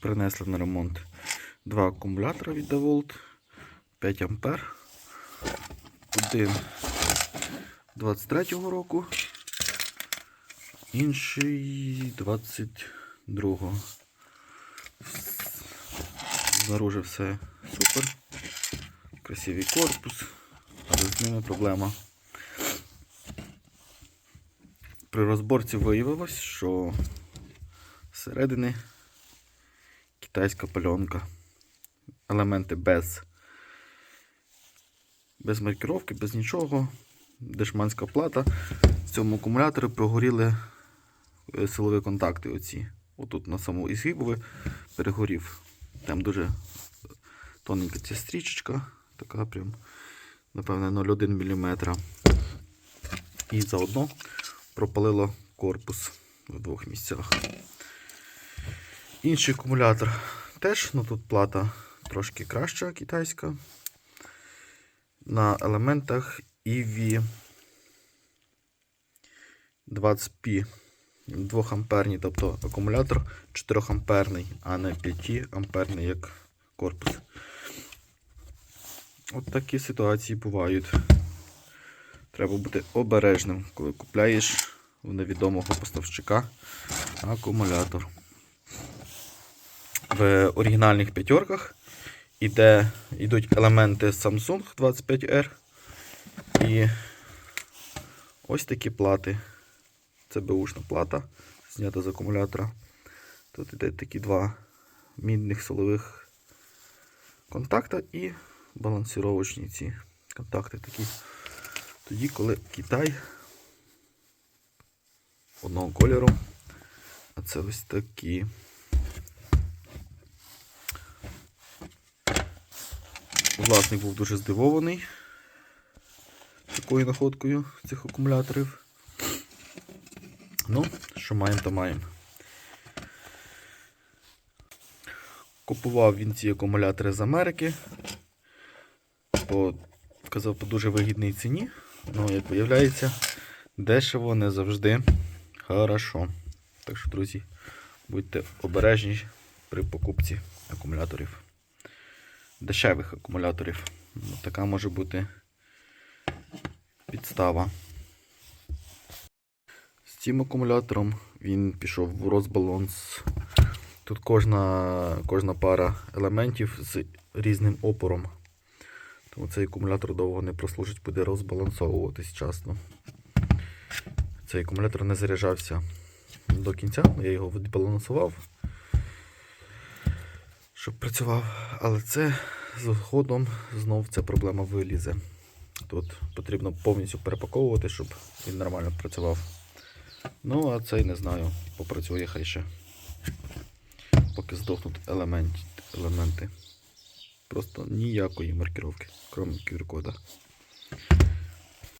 принесли на ремонт два акумулятора від DeWalt 5 ампер. Один 23-го року, інший 22-го. Знаружи все супер. Красивий корпус, але з ними проблема. При розборці виявилось, що зсередини китайська пальонка. Елементи без, без маркировки, без нічого. Дешманська плата. В цьому акумуляторі прогоріли е, силові контакти. Оці. Отут на самому ізгибові перегорів. Там дуже тоненька ця стрічечка, така прям, напевне, 0,1 мм. І заодно пропалило корпус в двох місцях. Інший акумулятор теж, ну тут плата трошки краща китайська. На елементах EV 20P 2 амперний, тобто акумулятор 4 амперний, а не 5 амперний, як корпус. От такі ситуації бувають. Треба бути обережним, коли купляєш у невідомого поставщика акумулятор. В оригінальних п'ятерках іде, йдуть елементи Samsung 25R і ось такі плати. Це беушна плата, знята з акумулятора. Тут іде такі два мідних силових контакта і балансировочні ці контакти такі. Тоді, коли Китай одного кольору, а це ось такі. Власник був дуже здивований такою находкою цих акумуляторів. Ну, що маємо, то маємо. Купував він ці акумулятори з Америки. По, казав, по дуже вигідній ціні. Ну, як виявляється, дешево не завжди хорошо. Так що, друзі, будьте обережні при покупці акумуляторів. Дешевих акумуляторів. Ну, така може бути підстава. З цим акумулятором він пішов в розбаланс. Тут кожна, кожна пара елементів з різним опором. Тому цей акумулятор довго не прослужить, буде розбалансовуватись часто. Цей акумулятор не заряджався до кінця, я його відбалансував, щоб працював. Але це згодом знов ця проблема вилізе. Тут потрібно повністю перепаковувати, щоб він нормально працював. Ну, а цей не знаю, попрацює хай ще. Поки здохнуть елемент, елементи. Просто ніякої маркировки, крім QR-кода.